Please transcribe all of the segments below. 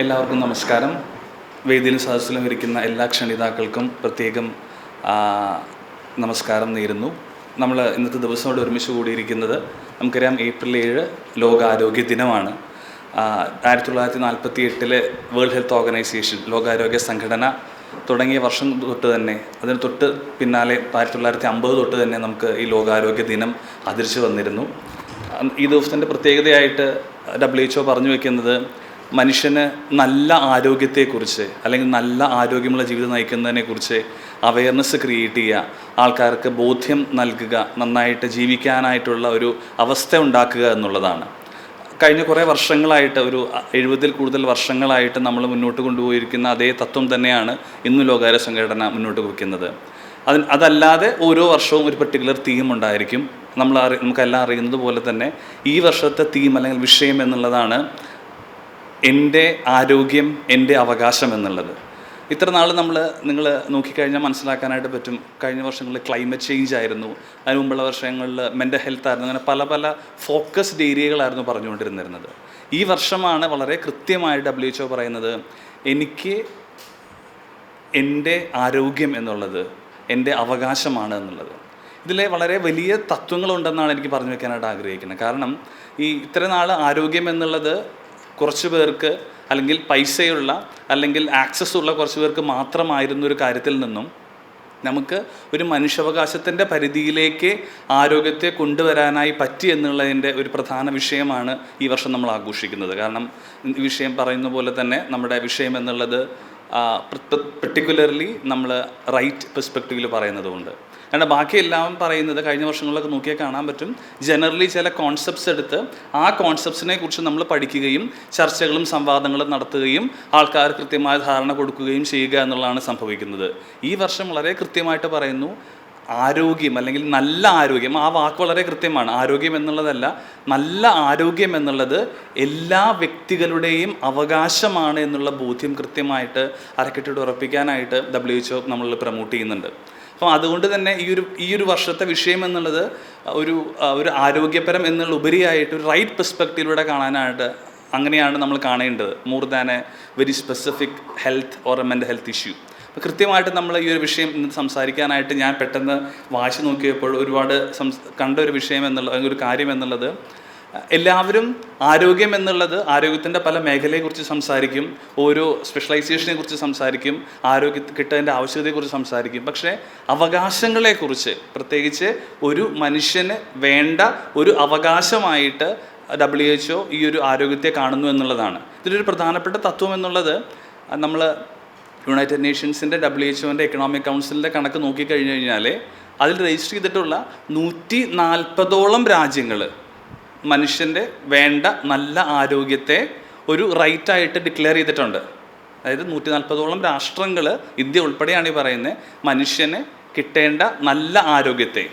എല്ലാവർക്കും നമസ്കാരം. വേദിയിലും സദസ്സിലും ഇരിക്കുന്ന എല്ലാ ക്ഷണിതാക്കൾക്കും പ്രത്യേകം നമസ്കാരം നേരുന്നു. നമ്മൾ ഇന്നത്തെ ദിവസം ഇവിടെ ഒരുമിച്ച് കൂടിയിരിക്കുന്നത് നമുക്കറിയാം ഏപ്രിൽ ഏഴ് ലോകാരോഗ്യ ദിനമാണ്. ആയിരത്തി തൊള്ളായിരത്തി നാൽപ്പത്തി എട്ടിലെ വേൾഡ് ഹെൽത്ത് ഓർഗനൈസേഷൻ ലോകാരോഗ്യ സംഘടന തുടങ്ങിയ വർഷം തൊട്ട് തന്നെ അതിന് തൊട്ട് പിന്നാലെ ആയിരത്തി തൊള്ളായിരത്തി അമ്പത് തൊട്ട് തന്നെ നമുക്ക് ഈ ലോകാരോഗ്യ ദിനം ആദരിച്ചു വന്നിരുന്നു. ഈ ദിവസത്തിന്റെ പ്രത്യേകതയായിട്ട് ഡബ്ല്യു എച്ച് ഒ പറഞ്ഞു വെക്കുന്നത് മനുഷ്യന് നല്ല ആരോഗ്യത്തെക്കുറിച്ച് അല്ലെങ്കിൽ നല്ല ആരോഗ്യമുള്ള ജീവിതം നയിക്കുന്നതിനെക്കുറിച്ച് അവയർനെസ് ക്രിയേറ്റ് ചെയ്യുക. ആൾക്കാർക്ക് ബോധ്യം നൽകുക നന്നായിട്ട് ജീവിക്കാനായിട്ടുള്ള ഒരു അവസ്ഥ ഉണ്ടാക്കുക എന്നുള്ളതാണ്. കഴിഞ്ഞ കുറേ വർഷങ്ങളായിട്ട് ഒരു എഴുപതിൽ കൂടുതൽ വർഷങ്ങളായിട്ട് നമ്മൾ മുന്നോട്ട് കൊണ്ടുപോയിരിക്കുന്ന അതേ തത്വം തന്നെയാണ് ഇന്ന് ലോകാര്യ സംഘടന മുന്നോട്ട് വയ്ക്കുന്നത് അതിന് അതല്ലാതെ ഓരോ വർഷവും ഒരു പെർട്ടിക്കുലർ തീം ഉണ്ടായിരിക്കും. നമ്മൾ അറി നമുക്കെല്ലാം അറിയുന്നത് പോലെ തന്നെ ഈ വർഷത്തെ തീം അല്ലെങ്കിൽ വിഷയം എന്നുള്ളതാണ് എന്റെ ആരോഗ്യം എന്റെ അവകാശം എന്നുള്ളത്. ഇത്ര നാൾ നമ്മൾ നിങ്ങൾ നോക്കിക്കഴിഞ്ഞാൽ മനസ്സിലാക്കാനായിട്ട് പറ്റും. കഴിഞ്ഞ വർഷങ്ങളിൽ ക്ലൈമറ്റ് ചേഞ്ച് ആയിരുന്നു. അതിന് മുമ്പുള്ള വർഷങ്ങളിൽ മെന്റൽ ഹെൽത്ത് ആയിരുന്നു. അങ്ങനെ പല പല ഫോക്കസ്ഡ് ഏരിയകളായിരുന്നു പറഞ്ഞുകൊണ്ടിരുന്നിരുന്നത്. ഈ വർഷമാണ് വളരെ കൃത്യമായി ഡബ്ല്യു എച്ച് പറയുന്നത് എനിക്ക് എന്റെ ആരോഗ്യം എന്നുള്ളത് എന്റെ അവകാശമാണ് എന്നുള്ളത്. ഇതിലെ വളരെ വലിയ തത്വങ്ങളുണ്ടെന്നാണ് എനിക്ക് പറഞ്ഞു വെക്കാനായിട്ട് ആഗ്രഹിക്കുന്നത്. കാരണം ഈ ഇത്ര നാൾ ആരോഗ്യം എന്നുള്ളത് കുറച്ച് പേർക്ക് അല്ലെങ്കിൽ പൈസയുള്ള അല്ലെങ്കിൽ ആക്സസ് ഉള്ള കുറച്ച് പേർക്ക് മാത്രമായിരുന്ന ഒരു കാര്യത്തിൽ നിന്നും നമുക്ക് ഒരു മനുഷ്യാവകാശത്തിന്റെ പരിധിയിലേക്ക് ആരോഗ്യത്തെ കൊണ്ടുവരാനായി പറ്റി എന്നുള്ളതിന്റെ ഒരു പ്രധാന വിഷയമാണ് ഈ വർഷം നമ്മൾ ആഘോഷിക്കുന്നത്. കാരണം ഈ വിഷയം പറയുന്ന പോലെ തന്നെ നമ്മുടെ വിഷയം എന്നുള്ളത് പെർട്ടിക്കുലർലി നമ്മൾ റൈറ്റ് പെർസ്പെക്റ്റീവിൽ പറയുന്നത് കൊണ്ട്. കാരണം ബാക്കിയെല്ലാം പറയുന്നത് കഴിഞ്ഞ വർഷങ്ങളിലൊക്കെ നോക്കിയാൽ കാണാൻ പറ്റും. ജനറലി ചില കോൺസെപ്റ്റ്സ് എടുത്ത് ആ കോൺസെപ്റ്റ്സിനെ കുറിച്ച് നമ്മൾ പഠിക്കുകയും ചർച്ചകളും സംവാദങ്ങളും നടത്തുകയും ആൾക്കാർ കൃത്യമായ ധാരണ കൊടുക്കുകയും ചെയ്യുക എന്നുള്ളതാണ് സംഭവിക്കുന്നത്. ഈ വർഷം വളരെ കൃത്യമായിട്ട് പറയുന്നു ആരോഗ്യം അല്ലെങ്കിൽ നല്ല ആരോഗ്യം ആ വാക്ക് വളരെ കൃത്യമാണ്. ആരോഗ്യം എന്നുള്ളതല്ല നല്ല ആരോഗ്യം എന്നുള്ളത് എല്ലാ വ്യക്തികളുടെയും അവകാശമാണ് എന്നുള്ള ബോധ്യം കൃത്യമായിട്ട് അരക്കെട്ടിട്ട് ഉറപ്പിക്കാനായിട്ട് ഡബ്ല്യു എച്ച് ഒ നമ്മൾ പ്രൊമോട്ട് ചെയ്യുന്നുണ്ട്. അപ്പം അതുകൊണ്ട് തന്നെ ഈ ഒരു ഈ ഒരു വർഷത്തെ വിഷയം എന്നുള്ളത് ഒരു ഒരു ആരോഗ്യപരം എന്നുള്ള ഉപരിയായിട്ട് ഒരു റൈറ്റ് പെർസ്പെക്റ്റീവിലൂടെ കാണാനായിട്ട് അങ്ങനെയാണ് നമ്മൾ കാണേണ്ടത്. More than a very specific health or a mental health issue അപ്പോൾ കൃത്യമായിട്ട് നമ്മൾ ഈ ഒരു വിഷയം സംസാരിക്കാനായിട്ട് ഞാൻ പെട്ടെന്ന് വാശി നോക്കിയപ്പോൾ ഒരുപാട് കണ്ട ഒരു വിഷയം എന്നുള്ള ഒരു കാര്യം എന്നുള്ളത് എല്ലാവരും ആരോഗ്യം എന്നുള്ളത് ആരോഗ്യത്തിന്റെ പല മേഖലയെക്കുറിച്ച് സംസാരിക്കും ഓരോ സ്പെഷ്യലൈസേഷനെ കുറിച്ച് സംസാരിക്കും ആരോഗ്യ കിട്ടതിന്റെ ആവശ്യകതയെക്കുറിച്ച് സംസാരിക്കും. പക്ഷേ അവകാശങ്ങളെക്കുറിച്ച് പ്രത്യേകിച്ച് ഒരു മനുഷ്യന് വേണ്ട ഒരു അവകാശമായിട്ട് ഡബ്ല്യു എച്ച് ഒ ഈ ഒരു ആരോഗ്യത്തെ കാണുന്നു എന്നുള്ളതാണ്. ഇതിലൊരു പ്രധാനപ്പെട്ട തത്വം എന്നുള്ളത് നമ്മൾ യുണൈറ്റഡ് നേഷൻസിന്റെ ഡബ്ല്യു എച്ച് ഒന്റെ എക്കണോമിക് കൗൺസിലിന്റെ കണക്ക് നോക്കിക്കഴിഞ്ഞ് കഴിഞ്ഞാൽ അതിൽ രജിസ്റ്റർ ചെയ്തിട്ടുള്ള നൂറ്റി നാൽപ്പതോളം രാജ്യങ്ങൾ മനുഷ്യന്റെ വേണ്ട നല്ല ആരോഗ്യത്തെ ഒരു റൈറ്റായിട്ട് ഡിക്ലെയർ ചെയ്തിട്ടുണ്ട്. അതായത് നൂറ്റി നാൽപ്പതോളം രാഷ്ട്രങ്ങൾ ഇന്ത്യ ഉൾപ്പെടെയാണ് ഈ പറയുന്നത് മനുഷ്യന് കിട്ടേണ്ട നല്ല ആരോഗ്യത്തെ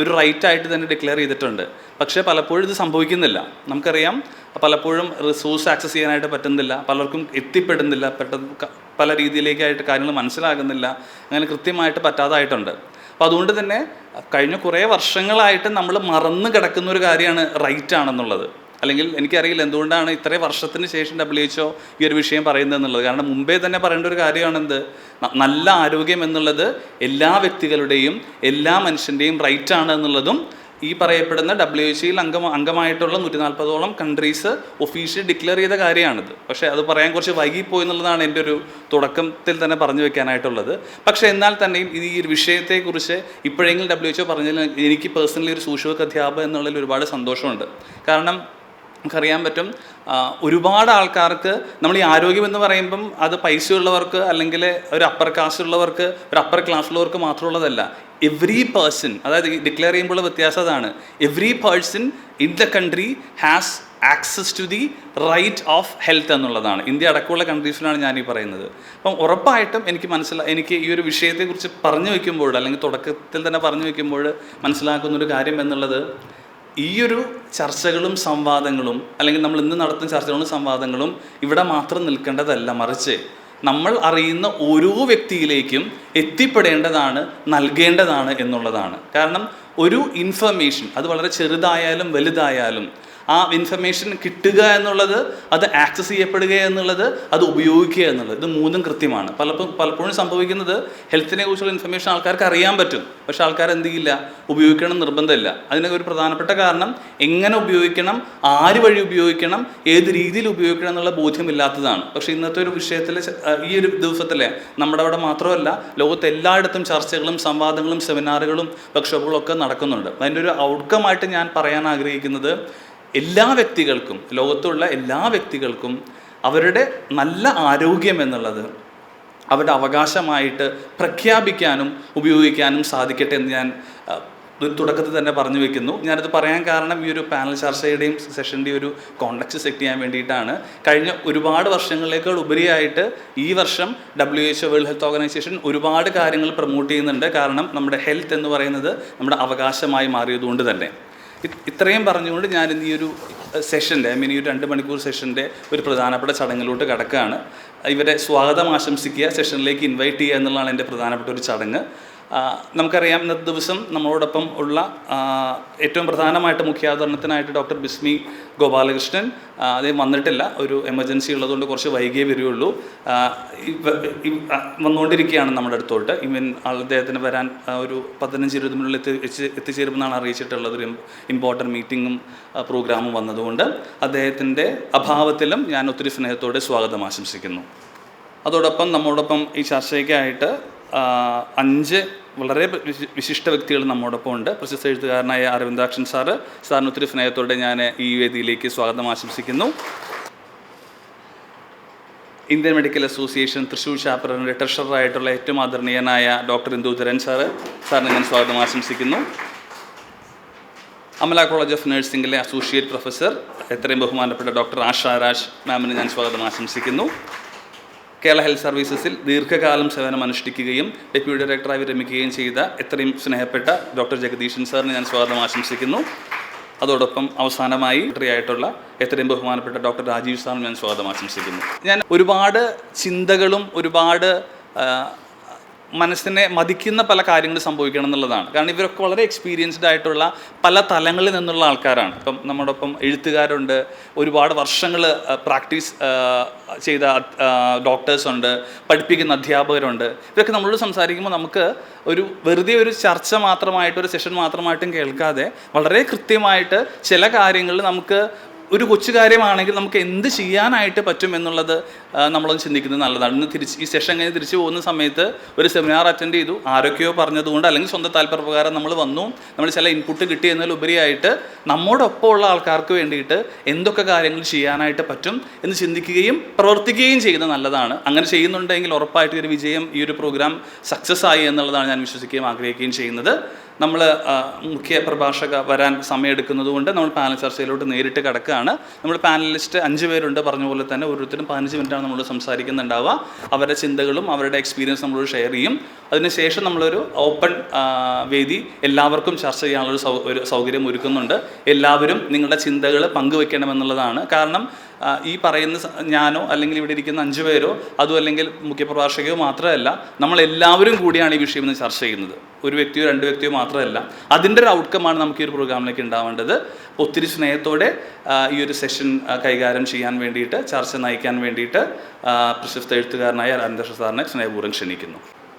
ഒരു റൈറ്റായിട്ട് തന്നെ ഡിക്ലെയർ ചെയ്തിട്ടുണ്ട്. പക്ഷേ പലപ്പോഴും ഇത് സംഭവിക്കുന്നില്ല. നമുക്കറിയാം പലപ്പോഴും റിസോഴ്സ് ആക്സസ് ചെയ്യാനായിട്ട് പറ്റുന്നില്ല പലർക്കും എത്തിപ്പെടുന്നില്ല പെട്ടെന്ന് പല രീതിയിലേക്കായിട്ട് കാര്യങ്ങൾ മനസ്സിലാകുന്നില്ല അങ്ങനെ കൃത്യമായിട്ട് പറ്റാതായിട്ടുണ്ട്. അപ്പോൾ അതുകൊണ്ട് തന്നെ കഴിഞ്ഞ കുറേ വർഷങ്ങളായിട്ട് നമ്മൾ മറന്നു കിടക്കുന്ന ഒരു കാര്യമാണ് റൈറ്റ് ആണെന്നുള്ളത്. അല്ലെങ്കിൽ എനിക്കറിയില്ല എന്തുകൊണ്ടാണ് ഇത്രയും വർഷത്തിന് ശേഷം ഡബ്ല്യു എച്ച് ഒ ഈ ഒരു വിഷയം പറയുന്നത് എന്നുള്ളത് കാരണം മുമ്പേ തന്നെ പറയേണ്ട ഒരു കാര്യമാണെന്ത്? നല്ല ആരോഗ്യം എന്നുള്ളത് എല്ലാ വ്യക്തികളുടെയും എല്ലാ മനുഷ്യന്റെയും റൈറ്റ് ആണ് എന്നുള്ളതും ഈ പറയപ്പെടുന്ന ഡബ്ല്യു എച്ച് സിയിൽ അംഗം അംഗമായിട്ടുള്ള നൂറ്റി നാൽപ്പതോളം കൺട്രീസ് ഒഫീഷ്യലി ഡിക്ലെയർ ചെയ്ത കാര്യമാണിത്. പക്ഷേ അത് പറയാൻ കുറച്ച് വൈകിപ്പോയി എന്നുള്ളതാണ് എന്റെ ഒരു തുടക്കത്തിൽ തന്നെ പറഞ്ഞു വെക്കാനായിട്ടുള്ളത്. പക്ഷേ എന്നാൽ തന്നെയും ഈ ഒരു വിഷയത്തെക്കുറിച്ച് ഇപ്പോഴെങ്കിലും ഡബ്ല്യു എച്ച് ഒ പറഞ്ഞതിൽ എനിക്ക് പേഴ്സണലി ഒരു സൂക്ഷ്മ അധ്യാപകം എന്നുള്ളതിൽ ഒരുപാട് സന്തോഷമുണ്ട്. കാരണം നമുക്കറിയാൻ പറ്റും ഒരുപാട് ആൾക്കാർക്ക് നമ്മൾ ഈ ആരോഗ്യം എന്ന് പറയുമ്പം അത് പൈസയുള്ളവർക്ക് അല്ലെങ്കിൽ ഒരു അപ്പർ കാസ്റ്റ് ഉള്ളവർക്ക് ഒരു അപ്പർ ക്ലാസ് ക്ലാസ്സിലുള്ളവർക്ക് മാത്രമുള്ളതല്ല. എവ്രി പേഴ്സൺ അതായത് ഡിക്ലെയർ ചെയ്യുമ്പോൾ വ്യത്യാസം അതാണ്. Every person in the country has access to the right of health എന്നുള്ളതാണ്. ഇന്ത്യ അടക്കമുള്ള കൺട്രീസിലാണ് ഞാൻ ഈ പറയുന്നത്. അപ്പം ഉറപ്പായിട്ടും എനിക്ക് മനസ്സിലാ എനിക്ക് ഈ ഒരു വിഷയത്തെക്കുറിച്ച് പറഞ്ഞു വയ്ക്കുമ്പോൾ അല്ലെങ്കിൽ തുടക്കത്തിൽ തന്നെ പറഞ്ഞു വയ്ക്കുമ്പോൾ മനസ്സിലാക്കുന്ന ഒരു കാര്യം എന്നുള്ളത് ഈ ഒരു ചർച്ചകളും സംവാദങ്ങളും അല്ലെങ്കിൽ നമ്മൾ ഇന്ന് നടത്തുന്ന ചർച്ചകളും സംവാദങ്ങളും ഇവിടെ മാത്രം നിൽക്കേണ്ടതല്ല. മറിച്ച് നമ്മൾ അറിയുന്ന ഓരോ വ്യക്തിയിലേക്കും എത്തിപ്പെടേണ്ടതാണ് നൽകേണ്ടതാണ് എന്നുള്ളതാണ്. കാരണം ഒരു ഇൻഫർമേഷൻ അത് വളരെ ചെറുതായാലും വലുതായാലും ആ ഇൻഫർമേഷൻ കിട്ടുക എന്നുള്ളത് അത് ആക്സസ് ചെയ്യപ്പെടുക എന്നുള്ളത് അത് ഉപയോഗിക്കുക എന്നുള്ളത്. ഇത് മൂന്നും കൃത്യമാണ്. പലപ്പോഴും പലപ്പോഴും സംഭവിക്കുന്നത് ഹെൽത്തിനെ കുറിച്ചുള്ള ഇൻഫർമേഷൻ ആൾക്കാർക്ക് അറിയാൻ പറ്റും. പക്ഷെ ആൾക്കാർ എന്ത് ചെയ്യില്ല? ഉപയോഗിക്കണം നിർബന്ധമില്ല. അതിനൊക്കെ ഒരു പ്രധാനപ്പെട്ട കാരണം എങ്ങനെ ഉപയോഗിക്കണം ആര് വഴി ഉപയോഗിക്കണം ഏത് രീതിയിൽ ഉപയോഗിക്കണം എന്നുള്ള ബോധ്യമില്ലാത്തതാണ്. പക്ഷെ ഇന്നത്തെ ഒരു വിഷയത്തിൽ ഈ ഒരു ദിവസത്തിലെ നമ്മുടെ അവിടെ മാത്രമല്ല ലോകത്ത് എല്ലായിടത്തും ചർച്ചകളും സംവാദങ്ങളും സെമിനാറുകളും വർക്ക്ഷോപ്പുകളും ഒക്കെ നടക്കുന്നുണ്ട്. അതിന്റെ ഒരു ഔട്ട്കമായിട്ട് ഞാൻ പറയാൻ ആഗ്രഹിക്കുന്നത് എല്ലാ വ്യക്തികൾക്കും ലോകത്തുള്ള എല്ലാ വ്യക്തികൾക്കും അവരുടെ നല്ല ആരോഗ്യം എന്നുള്ളത് അവരുടെ അവകാശമായിട്ട് പ്രഖ്യാപിക്കാനും ഉപയോഗിക്കാനും സാധിക്കട്ടെ എന്ന് ഞാൻ തുടക്കത്തിൽ തന്നെ പറഞ്ഞു വെക്കുന്നു. ഞാനത് പറയാൻ കാരണം ഈ ഒരു പാനൽ ചർച്ചയുടെയും സെഷന്റെയും ഒരു കോണ്ടക്സ്റ്റ് സെറ്റ് ചെയ്യാൻ വേണ്ടിയിട്ടാണ്. കഴിഞ്ഞ ഒരുപാട് വർഷങ്ങളിലേക്കാൾ ഉപരിയായിട്ട് ഈ വർഷം W H world health organisation ഒരുപാട് കാര്യങ്ങൾ പ്രൊമോട്ട് ചെയ്യുന്നുണ്ട്. കാരണം നമ്മുടെ ഹെൽത്ത് എന്ന് പറയുന്നത് നമ്മുടെ അവകാശമായി മാറിയതുകൊണ്ട് തന്നെ. ഇത്രയും പറഞ്ഞുകൊണ്ട് ഞാൻ ഇന്ന് ഈ ഒരു സെഷന്റെ ഐ മീൻ ഈ ഒരു രണ്ട് മണിക്കൂർ സെഷന്റെ ഒരു പ്രധാനപ്പെട്ട ചടങ്ങിലോട്ട് കടക്കുകയാണ്. ഇവരെ സ്വാഗതം ആശംസിക്കുക സെഷനിലേക്ക് ഇൻവൈറ്റ് ചെയ്യുക എന്നുള്ളതാണ് എന്റെ പ്രധാനപ്പെട്ട ഒരു ചടങ്ങ്. നമുക്കറിയാം ഇന്നത്തെ ദിവസം നമ്മളോടൊപ്പം ഉള്ള ഏറ്റവും പ്രധാനമായിട്ട് മുഖ്യാവതരണത്തിനായിട്ട് ഡോക്ടർ ബിസ്മി ഗോപാലകൃഷ്ണൻ. അദ്ദേഹം വന്നിട്ടില്ല. ഒരു എമർജൻസി ഉള്ളതുകൊണ്ട് കുറച്ച് വൈകിയേ വരികയുള്ളൂ വന്നുകൊണ്ടിരിക്കുകയാണ് നമ്മുടെ അടുത്തോട്ട്. ഇവൻ അദ്ദേഹത്തിന് വരാൻ ഒരു പതിനഞ്ച് ഇരുപത് മിനിറ്റിൽ എത്തി എത്തി- എത്തിച്ചേരുമെന്നാണ് അറിയിച്ചിട്ടുള്ളത്. ഒരു ഇമ്പോർട്ടന്റ് മീറ്റിങ്ങും പ്രോഗ്രാമും വന്നതുകൊണ്ട് അദ്ദേഹത്തിന്റെ അഭാവത്തിലും ഞാൻ ഒത്തിരി സ്നേഹത്തോടെ സ്വാഗതം ആശംസിക്കുന്നു. അതോടൊപ്പം നമ്മോടൊപ്പം ഈ ചർച്ചയ്ക്കായിട്ട് അഞ്ച് വളരെ വിശിഷ്ട വ്യക്തികൾ നമ്മോടൊപ്പം ഉണ്ട്. പ്രശസ്ത എഴുത്തുകാരനായ അരവിന്ദാക്ഷൻ സാറ്. സാറിന് ഒത്തിരി സ്നേഹത്തോടെ ഞാൻ ഈ വേദിയിലേക്ക് സ്വാഗതം ആശംസിക്കുന്നു. ഇന്ത്യൻ മെഡിക്കൽ അസോസിയേഷൻ തൃശ്ശൂർ ചാപ്റ്ററിന്റെ ട്രഷററായിട്ടുള്ള ഏറ്റവും ആദരണീയനായ ഡോക്ടർ ഇന്ദുധരൻ സാറ്. സാറിന് ഞാൻ സ്വാഗതം ആശംസിക്കുന്നു. അമല കോളേജ് ഓഫ് നഴ്സിംഗിലെ അസോസിയേറ്റ് പ്രൊഫസർ എത്രയും ബഹുമാനപ്പെട്ട ഡോക്ടർ ആഷാരാജ് മാമിന് ഞാൻ സ്വാഗതം ആശംസിക്കുന്നു. കേരള ഹെൽത്ത് സർവീസസിൽ ദീർഘകാലം സേവനം അനുഷ്ഠിക്കുകയും ഡെപ്യൂട്ടി ഡയറക്ടറായി വിരമിക്കുകയും ചെയ്ത എത്രയും സ്നേഹപ്പെട്ട ഡോക്ടർ ജഗദീശൻ സാറിന് ഞാൻ സ്വാഗതം ആശംസിക്കുന്നു. അതോടൊപ്പം അവസാനമായി ആയിട്ടുള്ള എത്രയും ബഹുമാനപ്പെട്ട ഡോക്ടർ രാജീവ് സാറിന് ഞാൻ സ്വാഗതം ആശംസിക്കുന്നു. ഞാൻ ഒരുപാട് ചിന്തകളും ഒരുപാട് മനസ്സിനെ മതിക്കുന്ന പല കാര്യങ്ങൾ സംഭവിക്കണം എന്നുള്ളതാണ്. കാരണം ഇവരൊക്കെ വളരെ എക്സ്പീരിയൻസ്ഡ് ആയിട്ടുള്ള പല തലങ്ങളിൽ നിന്നുള്ള ആൾക്കാരാണ്. ഇപ്പം നമ്മുടെ ഒപ്പം എഴുത്തുകാരുണ്ട്. ഒരുപാട് വർഷങ്ങൾ പ്രാക്ടീസ് ചെയ്ത ഡോക്ടേഴ്സ് ഉണ്ട്. പഠിപ്പിക്കുന്ന അധ്യാപകരുണ്ട്. ഇവരൊക്കെ നമ്മളോട് സംസാരിക്കുമ്പോൾ നമുക്ക് ഒരു വെറുതെ ഒരു ചർച്ച മാത്രമായിട്ട് ഒരു സെഷൻ മാത്രമായിട്ടും കേൾക്കാതെ വളരെ കൃത്യമായിട്ട് ചില കാര്യങ്ങളിൽ നമുക്ക് ഒരു കൊച്ചു കാര്യമാണെങ്കിൽ നമുക്ക് എന്ത് ചെയ്യാനായിട്ട് പറ്റും എന്നുള്ളത് നമ്മളൊന്ന് ചിന്തിക്കുന്നത് നല്ലതാണ്. ഇന്ന് തിരിച്ച് ഈ സെഷൻ കഴിഞ്ഞ് തിരിച്ചു പോകുന്ന സമയത്ത് ഒരു സെമിനാർ അറ്റൻഡ് ചെയ്തു. ആരൊക്കെയോ പറഞ്ഞതുകൊണ്ട് അല്ലെങ്കിൽ സ്വന്തം താല്പര്യപ്രകാരം നമ്മൾ വന്നു. നമ്മൾ ചില ഇൻപുട്ട് കിട്ടി എന്നതിലുപരിയായിട്ട് നമ്മോടൊപ്പം ഉള്ള ആൾക്കാർക്ക് വേണ്ടിയിട്ട് എന്തൊക്കെ കാര്യങ്ങൾ ചെയ്യാനായിട്ട് പറ്റും എന്ന് ചിന്തിക്കുകയും പ്രവർത്തിക്കുകയും ചെയ്യുന്നത് നല്ലതാണ്. അങ്ങനെ ചെയ്യുന്നുണ്ടെങ്കിൽ ഉറപ്പായിട്ട് ഒരു വിജയം ഈ ഒരു പ്രോഗ്രാം സക്സസ് ആയി എന്നുള്ളതാണ് ഞാൻ വിശ്വസിക്കുകയും ആഗ്രഹിക്കുകയും ചെയ്യുന്നത്. നമ്മൾ മുഖ്യ പ്രഭാഷക വരാൻ സമയമെടുക്കുന്നത് കൊണ്ട് നമ്മൾ പാനൽ ചർച്ചയിലോട്ട് നേരിട്ട് കിടക്കുകയാണ്. നമ്മൾ പാനലിസ്റ്റ് അഞ്ച് പേരുണ്ട് പറഞ്ഞ പോലെ തന്നെ ഓരോരുത്തരും പതിനഞ്ച് മിനിറ്റാണ് നമ്മൾ സംസാരിക്കുന്നുണ്ടാവുക. അവരുടെ ചിന്തകളും അവരുടെ എക്സ്പീരിയൻസ് നമ്മൾ ഷെയർ ചെയ്യും. അതിനുശേഷം നമ്മളൊരു ഓപ്പൺ വേദി എല്ലാവർക്കും ചർച്ച ചെയ്യാനുള്ളൊരു സൗ ഒരു സൗകര്യം ഒരുക്കുന്നുണ്ട്. എല്ലാവരും നിങ്ങളുടെ ചിന്തകൾ പങ്കുവെക്കണമെന്നുള്ളതാണ്. കാരണം ഈ പറയുന്ന ഞാനോ അല്ലെങ്കിൽ ഇവിടെ ഇരിക്കുന്ന അഞ്ചു പേരോ അതും അല്ലെങ്കിൽ മുഖ്യപ്രഭാഷകയോ മാത്രമല്ല നമ്മളെല്ലാവരും കൂടിയാണ് ഈ വിഷയം ഇന്ന് ചർച്ച ചെയ്യുന്നത്. ഒരു വ്യക്തിയോ രണ്ട് വ്യക്തിയോ മാത്രമല്ല. അതിന്റെ ഒരു ഔട്ട്കമാണ് നമുക്ക് ഈ ഒരു പ്രോഗ്രാമിലേക്ക് ഉണ്ടാവേണ്ടത്. ഒത്തിരി സ്നേഹത്തോടെ ഈ ഒരു സെഷൻ കൈകാര്യം ചെയ്യാൻ വേണ്ടിയിട്ട് ചർച്ച നയിക്കാൻ വേണ്ടിയിട്ട് പ്രശസ്ത എഴുത്തുകാരനായ അനന്തകൃഷ്ണ സാറിനെ സ്നേഹപൂർവം ക്ഷണിക്കുന്നു.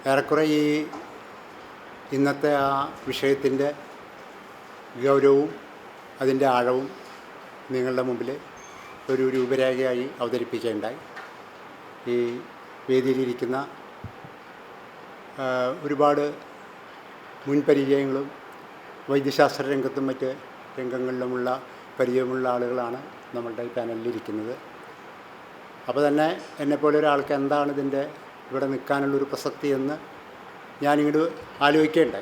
ഏറെക്കുറെ ഈ ഇന്നത്തെ ആ വിഷയത്തിന്റെ ഗൗരവവും അതിന്റെ ആഴവും നിങ്ങളുടെ മുമ്പിൽ ഒരു രൂപരേഖയായി അവതരിപ്പിക്കുകയുണ്ടായി ഈ വേദിയിലിരിക്കുന്ന ഒരുപാട് മുൻപരിചയങ്ങളും വൈദ്യശാസ്ത്ര രംഗത്തും മറ്റ് രംഗങ്ങളിലുമുള്ള പരിചയമുള്ള ആളുകളാണ് നമ്മളുടെ ഈ പാനലിലിരിക്കുന്നത്. അപ്പോൾ തന്നെ എന്നെപ്പോലെ ഒരാൾക്ക് എന്താണ് ഇതിന്റെ ഇവിടെ നിൽക്കാനുള്ളൊരു പ്രസക്തി എന്ന് ഞാനിങ്ങോട്ട് ആലോചിക്കേണ്ടേ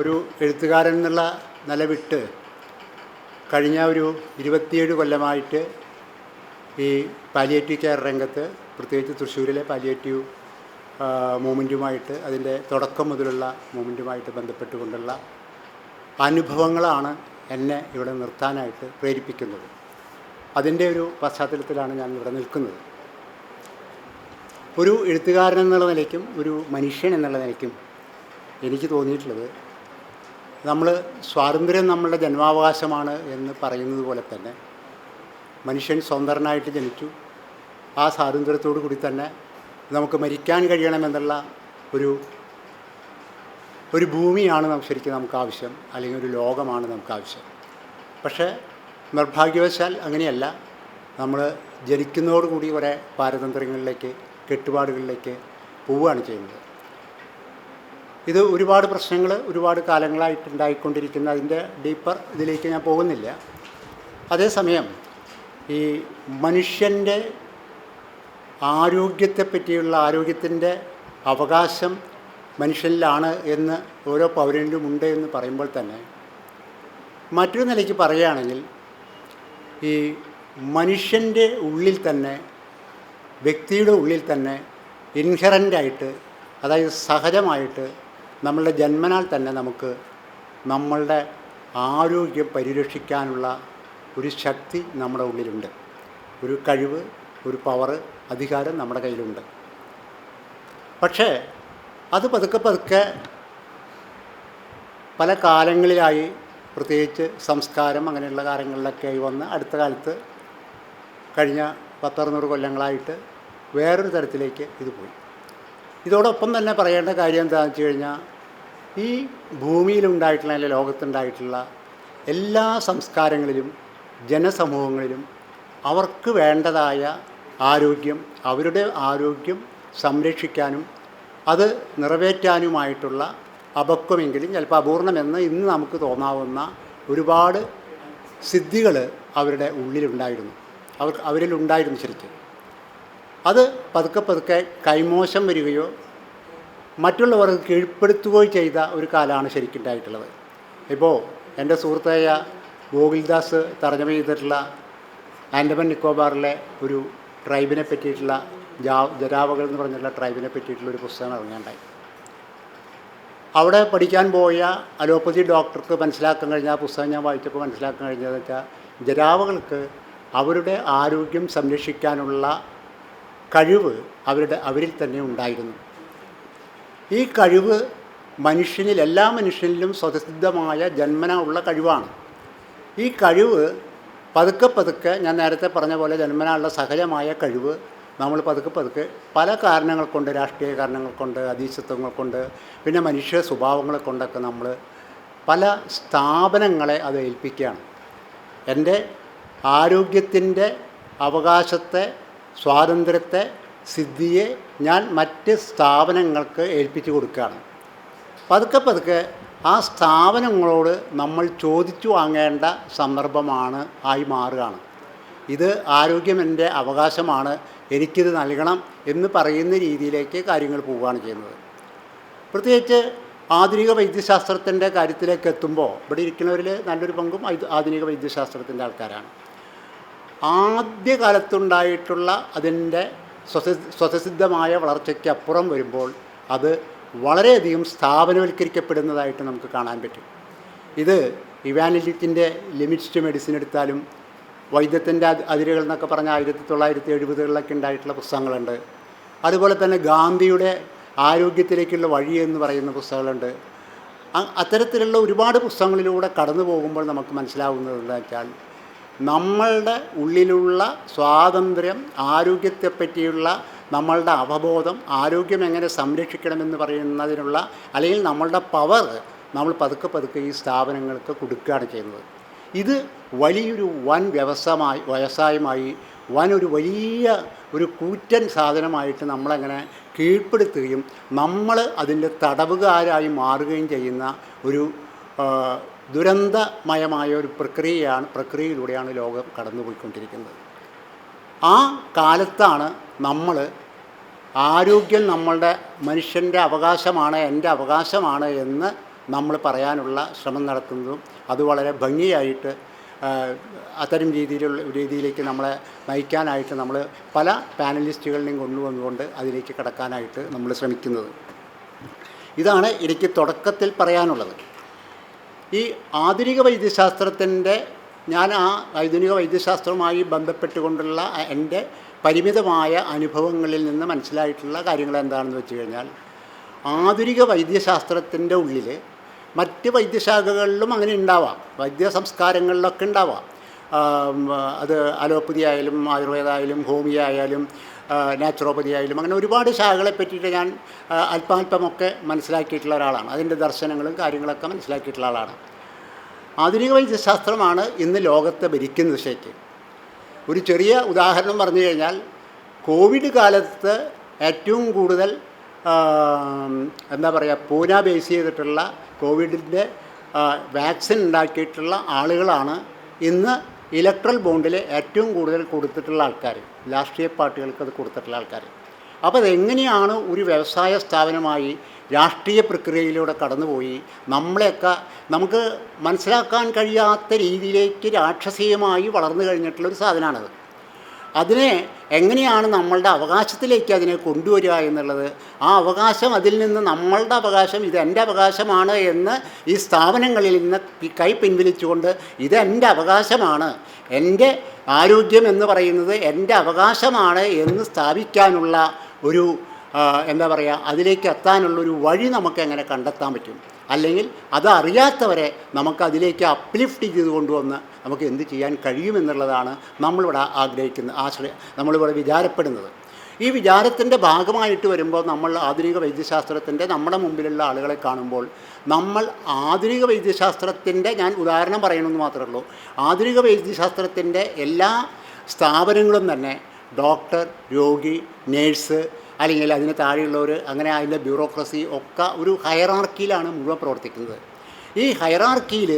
ഒരു എഴുത്തുകാരൻ എന്നുള്ള നില വിട്ട് കഴിഞ്ഞ ഒരു ഇരുപത്തിയേഴ് കൊല്ലമായിട്ട് ഈ പാലിയേറ്റീവ് കെയർ രംഗത്ത് പ്രത്യേകിച്ച് തൃശ്ശൂരിലെ പാലിയേറ്റീവ് മൂവ്മെന്റുമായിട്ട് അതിന്റെ തുടക്കം മുതലുള്ള മൂവ്മെന്റുമായിട്ട് ബന്ധപ്പെട്ടുകൊണ്ടുള്ള അനുഭവങ്ങളാണ് എന്നെ ഇവിടെ നിർത്താനായിട്ട് പ്രേരിപ്പിക്കുന്നത്. അതിന്റെ ഒരു പശ്ചാത്തലത്തിലാണ് ഞാൻ ഇവിടെ നിൽക്കുന്നത്. ഒരു എഴുത്തുകാരൻ എന്നുള്ള നിലയ്ക്കും ഒരു മനുഷ്യൻ എന്നുള്ള നിലയ്ക്കും എനിക്ക് തോന്നിയിട്ടുള്ളത് നമ്മൾ സ്വാതന്ത്ര്യം നമ്മളുടെ ജന്മാവകാശമാണ് എന്ന് പറയുന്നത് പോലെ തന്നെ മനുഷ്യൻ സ്വതന്ത്രനായിട്ട് ജനിച്ചു. ആ സ്വാതന്ത്ര്യത്തോടു കൂടി തന്നെ നമുക്ക് മരിക്കാൻ കഴിയണമെന്നുള്ള ഒരു ഒരു ഭൂമിയാണ് നമുക്ക് ശരിക്കും നമുക്ക് ആവശ്യം അല്ലെങ്കിൽ ഒരു ലോകമാണ് നമുക്ക് ആവശ്യം. പക്ഷേ നിർഭാഗ്യവശാൽ അങ്ങനെയല്ല. നമ്മൾ ജനിക്കുന്നതോടുകൂടി കുറേ പാരതന്ത്രങ്ങളിലേക്ക് കെട്ടുപാടുകളിലേക്ക് പോവുകയാണ് ചെയ്യുന്നത്. ഇത് ഒരുപാട് പ്രശ്നങ്ങൾ ഒരുപാട് കാലങ്ങളായിട്ട് ഉണ്ടായിക്കൊണ്ടിരിക്കുന്ന അതിന്റെ ഡീപ്പർ ഇതിലേക്ക് ഞാൻ പോകുന്നില്ല. അതേസമയം ഈ മനുഷ്യന്റെ ആരോഗ്യത്തെ പറ്റിയുള്ള ആരോഗ്യത്തിന്റെ അവകാശം മനുഷ്യനിലാണ് എന്ന് ഓരോ പൗരനിലും ഉണ്ട് എന്ന് പറയുമ്പോൾ തന്നെ മറ്റൊരു നിലയ്ക്ക് പറയുകയാണെങ്കിൽ ഈ മനുഷ്യന്റെ ഉള്ളിൽ തന്നെ വ്യക്തിയുടെ ഉള്ളിൽ തന്നെ ഇൻഹറന്റായിട്ട് അതായത് സഹജമായിട്ട് നമ്മളുടെ ജന്മനാൽ തന്നെ നമുക്ക് നമ്മളുടെ ആരോഗ്യം പരിരക്ഷിക്കാനുള്ള ഒരു ശക്തി നമ്മുടെ ഉള്ളിലുണ്ട്. ഒരു കഴിവ് ഒരു പവർ അധികാരം നമ്മുടെ കയ്യിലുണ്ട്. പക്ഷേ അത് പതുക്കെ പതുക്കെ പല കാലങ്ങളിലായി പ്രത്യേകിച്ച് സംസ്കാരം അങ്ങനെയുള്ള കാര്യങ്ങളിലൊക്കെ വന്ന് അടുത്ത കാലത്ത് കഴിഞ്ഞ പത്തറുന്നൂറ് കൊല്ലങ്ങളായിട്ട് വേറൊരു തരത്തിലേക്ക് ഇത് പോയി. ഇതോടൊപ്പം തന്നെ പറയേണ്ട കാര്യം എന്താണെന്ന് വെച്ച് കഴിഞ്ഞാൽ ഈ ഭൂമിയിലുണ്ടായിട്ടുള്ള അല്ലെങ്കിൽ ലോകത്തുണ്ടായിട്ടുള്ള എല്ലാ സംസ്കാരങ്ങളിലും ജനസമൂഹങ്ങളിലും അവർക്ക് വേണ്ടതായ ആരോഗ്യം അവരുടെ ആരോഗ്യം സംരക്ഷിക്കാനും അത് നിറവേറ്റാനുമായിട്ടുള്ള അപക്വമെങ്കിലും ചിലപ്പോൾ അപൂർണമെന്ന് ഇന്ന് നമുക്ക് തോന്നാവുന്ന ഒരുപാട് സിദ്ധികൾ അവരുടെ ഉള്ളിലുണ്ടായിരുന്നു. അവർ അവരിലുണ്ടായിരുന്നു ശരിക്കും. അത് പതുക്കെ പതുക്കെ കൈമോശം വരികയോ മറ്റുള്ളവർക്ക് കീഴ്പ്പെടുത്തുകയോ ചെയ്ത ഒരു കാലമാണ് ശരിക്കുണ്ടായിട്ടുള്ളത് ഇപ്പോൾ എന്റെ സുഹൃത്തായ ഗോകുൽദാസ് തർജമ ചെയ്തിട്ടുള്ള ആൻഡമൻ നിക്കോബാറിലെ ഒരു ട്രൈബിനെ പറ്റിയിട്ടുള്ള ജാ ജരാവകൾ എന്ന് പറഞ്ഞിട്ടുള്ള ട്രൈബിനെ പറ്റിയിട്ടുള്ള ഒരു പുസ്തകം ഇറങ്ങാണ്ടായി അവിടെ പഠിക്കാൻ പോയ അലോപ്പതി ഡോക്ടർക്ക് മനസ്സിലാക്കാൻ കഴിഞ്ഞ ആ പുസ്തകം ഞാൻ വായിച്ചപ്പോൾ മനസ്സിലാക്കാൻ കഴിഞ്ഞതെന്ന് വെച്ചാൽ ജരാവകൾക്ക് അവരുടെ ആരോഗ്യം സംരക്ഷിക്കാനുള്ള കഴിവ് അവരുടെ അവരിൽ തന്നെ ഉണ്ടായിരുന്നു. ഈ കഴിവ് മനുഷ്യനിൽ എല്ലാ മനുഷ്യനിലും സ്വതസിദ്ധമായ ജന്മന ഉള്ള കഴിവാണ്. ഈ കഴിവ് പതുക്കെ പതുക്കെ ഞാൻ നേരത്തെ പറഞ്ഞ പോലെ ജന്മന ഉള്ള സഹജമായ കഴിവ് നമ്മൾ പതുക്കെ പതുക്കെ പല കാരണങ്ങൾ കൊണ്ട് രാഷ്ട്രീയ കാരണങ്ങൾ കൊണ്ട് അതീശത്വങ്ങൾ കൊണ്ട് പിന്നെ മനുഷ്യ സ്വഭാവങ്ങളെ കൊണ്ടൊക്കെ നമ്മൾ പല സ്ഥാപനങ്ങളെ അത് ഏൽപ്പിക്കുകയാണ്. എന്റെ ആരോഗ്യത്തിന്റെ അവകാശത്തെ സ്വാതന്ത്ര്യത്തെ സിദ്ധിയെ ഞാൻ മറ്റ് സ്ഥാപനങ്ങൾക്ക് ഏൽപ്പിച്ചു കൊടുക്കുകയാണ്. പതുക്കെ പതുക്കെ ആ സ്ഥാപനങ്ങളോട് നമ്മൾ ചോദിച്ചു വാങ്ങേണ്ട സന്ദർഭമാണ് ആയി മാറുകയാണ്. ഇത് ആരോഗ്യം എന്റെ അവകാശമാണ് എനിക്കിത് നൽകണം എന്ന് പറയുന്ന രീതിയിലേക്ക് കാര്യങ്ങൾ പോവുകയാണ് ചെയ്യുന്നത്. പ്രത്യേകിച്ച് ആധുനിക വൈദ്യശാസ്ത്രത്തിന്റെ കാര്യത്തിലേക്ക് എത്തുമ്പോൾ ഇവിടെ ഇരിക്കുന്നവരിൽ നല്ലൊരു പങ്കും ആധുനിക വൈദ്യശാസ്ത്രത്തിന്റെ ആൾക്കാരാണ്. ആദ്യകാലത്തുണ്ടായിട്ടുള്ള അതിന്റെ സ്വത സ്വതസിദ്ധമായ വളർച്ചയ്ക്കപ്പുറം വരുമ്പോൾ അത് വളരെയധികം സ്ഥാപനവൽക്കരിക്കപ്പെടുന്നതായിട്ട് നമുക്ക് കാണാൻ പറ്റും. ഇത് ഇവാനലിറ്റിന്റെ ലിമിറ്റ്സ് ടു മെഡിസിൻ എടുത്താലും വൈദ്യത്തിന്റെ അത് അതിരുകൾ എന്നൊക്കെ പറഞ്ഞ ആയിരത്തി തൊള്ളായിരത്തി എഴുപതുകളിലൊക്കെ ഉണ്ടായിട്ടുള്ള പുസ്തകങ്ങളുണ്ട്. അതുപോലെ തന്നെ ഗാന്ധിയുടെ ആരോഗ്യത്തിലേക്കുള്ള വഴി എന്ന് പറയുന്ന പുസ്തകങ്ങളുണ്ട്. അത്തരത്തിലുള്ള ഒരുപാട് പുസ്തകങ്ങളിലൂടെ കടന്നു പോകുമ്പോൾ നമുക്ക് മനസ്സിലാവുന്നത് എന്താ വെച്ചാൽ നമ്മളുടെ ഉള്ളിലുള്ള സ്വാതന്ത്ര്യം ആരോഗ്യത്തെപ്പറ്റിയുള്ള നമ്മളുടെ അവബോധം ആരോഗ്യം എങ്ങനെ സംരക്ഷിക്കണമെന്ന് പറയുന്നതിനുള്ള അല്ലെങ്കിൽ നമ്മളുടെ പവർ നമ്മൾ പതുക്കെ പതുക്കെ ഈ സ്ഥാപനങ്ങൾക്ക് കൊടുക്കുകയാണ് ചെയ്യുന്നത്. ഇത് വലിയൊരു വൻ വ്യവസായമായി വ്യവസായമായി വൻ ഒരു വലിയ ഒരു കൂറ്റൻ സാധനമായിട്ട് നമ്മളങ്ങനെ കീഴ്പ്പെടുത്തുകയും നമ്മൾ അതിന്റെ തടവുകാരായി മാറുകയും ചെയ്യുന്ന ഒരു ദുരന്തമയമായ ഒരു പ്രക്രിയയാണ് പ്രക്രിയയിലൂടെയാണ് ലോകം കടന്നുപോയിക്കൊണ്ടിരിക്കുന്നത്. ആ കാലത്താണ് നമ്മൾ ആരോഗ്യം നമ്മളുടെ മനുഷ്യന്റെ അവകാശമാണ് എന്റെ അവകാശമാണ് എന്ന് നമ്മൾ പറയാനുള്ള ശ്രമം നടത്തുന്നതും അത് വളരെ ഭംഗിയായിട്ട് അത്തരം രീതിയിലുള്ള രീതിയിലേക്ക് നമ്മളെ നയിക്കാനായിട്ട് നമ്മൾ പല പാനലിസ്റ്റുകളിനെയും കൊണ്ടുവന്നുകൊണ്ട് അതിലേക്ക് കടക്കാനായിട്ട് നമ്മൾ ശ്രമിക്കുന്നത്. ഇതാണ് എനിക്ക് തുടക്കത്തിൽ പറയാനുള്ളത്. ഈ ആധുനിക വൈദ്യശാസ്ത്രത്തിന്റെ ഞാൻ ആ ആധുനിക വൈദ്യശാസ്ത്രവുമായി ബന്ധപ്പെട്ടുകൊണ്ടുള്ള എന്റെ പരിമിതമായ അനുഭവങ്ങളിൽ നിന്ന് മനസ്സിലായിട്ടുള്ള കാര്യങ്ങൾ എന്താണെന്ന് വെച്ച് കഴിഞ്ഞാൽ ആധുനിക വൈദ്യശാസ്ത്രത്തിന്റെ ഉള്ളിൽ മറ്റ് വൈദ്യശാഖകളിലും അങ്ങനെ ഉണ്ടാവാം. വൈദ്യ സംസ്കാരങ്ങളിലൊക്കെ ഉണ്ടാവാം. അത് അലോപ്പതി ആയാലും ആയുർവേദ ആയാലും നാച്ചുറോപ്പതി ആയാലും അങ്ങനെ ഒരുപാട് ശാഖകളെ പറ്റിയിട്ട് ഞാൻ അല്പാൽപ്പമൊക്കെ മനസ്സിലാക്കിയിട്ടുള്ള ഒരാളാണ്. അതിന്റെ ദർശനങ്ങളും കാര്യങ്ങളൊക്കെ മനസ്സിലാക്കിയിട്ടുള്ള ആളാണ്. ആധുനിക വൈദ്യശാസ്ത്രമാണ് ഇന്ന് ലോകത്തെ ഭരിക്കുന്നത് ശരിക്കും. ഒരു ചെറിയ ഉദാഹരണം പറഞ്ഞു കഴിഞ്ഞാൽ കോവിഡ് കാലത്ത് ഏറ്റവും കൂടുതൽ എന്താ പറയുക പൂന ബേസ് ചെയ്തിട്ടുള്ള കോവിഡിന്റെ വാക്സിൻ ഉണ്ടാക്കിയിട്ടുള്ള ആളുകളാണ് ഇന്ന് ഇലക്ട്രൽ ബോണ്ടിൽ ഏറ്റവും കൂടുതൽ കൊടുത്തിട്ടുള്ള ആൾക്കാർ രാഷ്ട്രീയ പാർട്ടികൾക്ക് അത് കൊടുത്തിട്ടുള്ള ആൾക്കാർ. അപ്പോൾ അതെങ്ങനെയാണ് ഒരു വ്യവസായ സ്ഥാപനമായി രാഷ്ട്രീയ പ്രക്രിയയിലൂടെ കടന്നുപോയി? നമ്മളെയൊക്കെ നമുക്ക് മനസ്സിലാക്കാൻ കഴിയാത്ത രീതിയിലേക്ക് രാക്ഷസീയമായി വളർന്നു കഴിഞ്ഞിട്ടുള്ള ഒരു സാധനമാണത്. അതിനെ എങ്ങനെയാണ് നമ്മളുടെ അവകാശത്തിലേക്ക് അതിനെ കൊണ്ടുവരിക എന്നുള്ളത്? ആ അവകാശം അതിൽ നിന്ന് നമ്മളുടെ അവകാശം ഇത് എന്റെ അവകാശമാണ് എന്ന് ഈ സ്ഥാപനങ്ങളിൽ നിന്ന് കൈ പിൻവലിച്ചുകൊണ്ട് ഇത് എന്റെ അവകാശമാണ് എന്റെ ആരോഗ്യം എന്ന് പറയുന്നത് എന്റെ അവകാശമാണ് എന്ന് സ്ഥാപിക്കാനുള്ള ഒരു എന്താ പറയുക അതിലേക്ക് എത്താനുള്ളൊരു വഴി നമുക്ക് എങ്ങനെ കണ്ടെത്താൻ പറ്റും? അല്ലെങ്കിൽ അതറിയാത്തവരെ നമുക്ക് അതിലേക്ക് അപ്ലിഫ്റ്റ് ചെയ്ത് കൊണ്ടുവന്ന് നമുക്ക് എന്ത് ചെയ്യാൻ കഴിയുമെന്നുള്ളതാണ് നമ്മളിവിടെ ആഗ്രഹിക്കുന്ന ആശ്രയ നമ്മളിവിടെ വിചാരപ്പെടുന്നത്. ഈ വിചാരത്തിന്റെ ഭാഗമായിട്ട് വരുമ്പോൾ നമ്മൾ ആധുനിക വൈദ്യശാസ്ത്രത്തിന്റെ നമ്മുടെ മുമ്പിലുള്ള ആളുകളെ കാണുമ്പോൾ നമ്മൾ ആധുനിക വൈദ്യശാസ്ത്രത്തിന്റെ ഞാൻ ഉദാഹരണം പറയണമെന്ന് മാത്രമേ ഉള്ളൂ. ആധുനിക വൈദ്യശാസ്ത്രത്തിന്റെ എല്ലാ സ്ഥാപനങ്ങളും തന്നെ ഡോക്ടർ രോഗി നേഴ്സ് അല്ലെങ്കിൽ അതിന് താഴെയുള്ളവർ അങ്ങനെ അതിന്റെ ബ്യൂറോക്രസി ഒക്കെ ഒരു ഹയറാർക്കിയിലാണ് മുഴുവൻ പ്രവർത്തിക്കുന്നത്. ഈ ഹയറാർക്കിയിൽ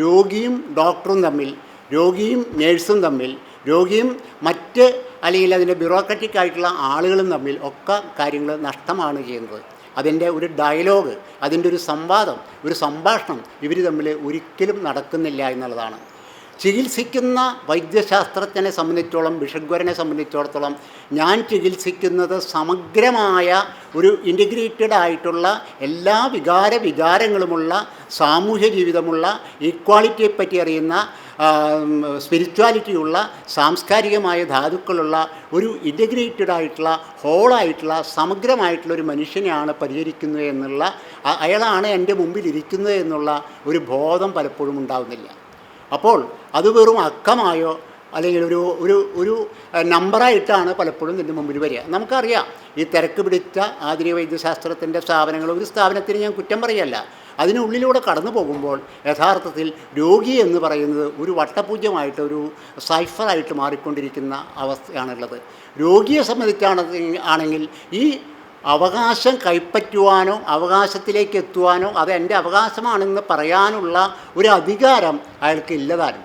രോഗിയും ഡോക്ടറും തമ്മിൽ രോഗിയും നേഴ്സും തമ്മിൽ രോഗിയും മറ്റ് അല്ലെങ്കിൽ അതിന്റെ ബ്യൂറോക്രാറ്റിക് ആയിട്ടുള്ള ആളുകളും തമ്മിൽ ഒക്കെ കാര്യങ്ങൾ നഷ്ടമാണ് ചെയ്യുന്നത്. അതിന്റെ ഒരു ഡയലോഗ് അതിന്റെ ഒരു സംവാദം ഒരു സംഭാഷണം ഇവർ തമ്മിൽ ഒരിക്കലും നടക്കുന്നില്ല എന്നുള്ളതാണ്. ചികിത്സിക്കുന്ന വൈദ്യശാസ്ത്രജ്ഞനെ സംബന്ധിച്ചോളം വിഷഗ്വരനെ സംബന്ധിച്ചിടത്തോളം ഞാൻ ചികിത്സിക്കുന്നത് സമഗ്രമായ ഒരു ഇന്റഗ്രേറ്റഡ് ആയിട്ടുള്ള എല്ലാ വികാര വികാരങ്ങളുമുള്ള സാമൂഹ്യ ജീവിതമുള്ള ഈക്വാളിറ്റിയെ പറ്റി അറിയുന്ന സ്പിരിച്വാലിറ്റിയുള്ള സാംസ്കാരികമായ ധാതുക്കളുള്ള ഒരു ഇന്റഗ്രേറ്റഡ് ആയിട്ടുള്ള ഹോളായിട്ടുള്ള സമഗ്രമായിട്ടുള്ള ഒരു മനുഷ്യനെയാണ് പരിചരിക്കുന്നത് എന്നുള്ള അയാളാണ് എന്റെ മുമ്പിൽ ഇരിക്കുന്നത് എന്നുള്ള ഒരു ബോധം പലപ്പോഴും ഉണ്ടാകുന്നില്ല അപ്പോൾ അത് വെറും അക്കമായോ അല്ലെങ്കിൽ ഒരു ഒരു ഒരു നമ്പറായിട്ടാണ് പലപ്പോഴും ഇതിന്റെ മുമ്പിൽ വരിക. നമുക്കറിയാം ഈ തിരക്ക് പിടിച്ച ആധുനിക വൈദ്യശാസ്ത്രത്തിന്റെ സ്ഥാപനങ്ങൾ ഒരു സ്ഥാപനത്തിന് ഞാൻ കുറ്റം പറയല്ല. അതിനുള്ളിലൂടെ കടന്നു പോകുമ്പോൾ യഥാർത്ഥത്തിൽ രോഗി എന്ന് പറയുന്നത് ഒരു വട്ടപൂജ്യമായിട്ട് ഒരു സൈഫറായിട്ട് മാറിക്കൊണ്ടിരിക്കുന്ന അവസ്ഥയാണുള്ളത്. രോഗിയെ സംബന്ധിച്ചാണ് ആണെങ്കിൽ ഈ അവകാശം കൈപ്പറ്റുവാനോ അവകാശത്തിലേക്ക് എത്തുവാനോ അത് എന്റെ അവകാശമാണെന്ന് പറയാനുള്ള ഒരു അധികാരം അയാൾക്ക് ഇല്ലതാനും.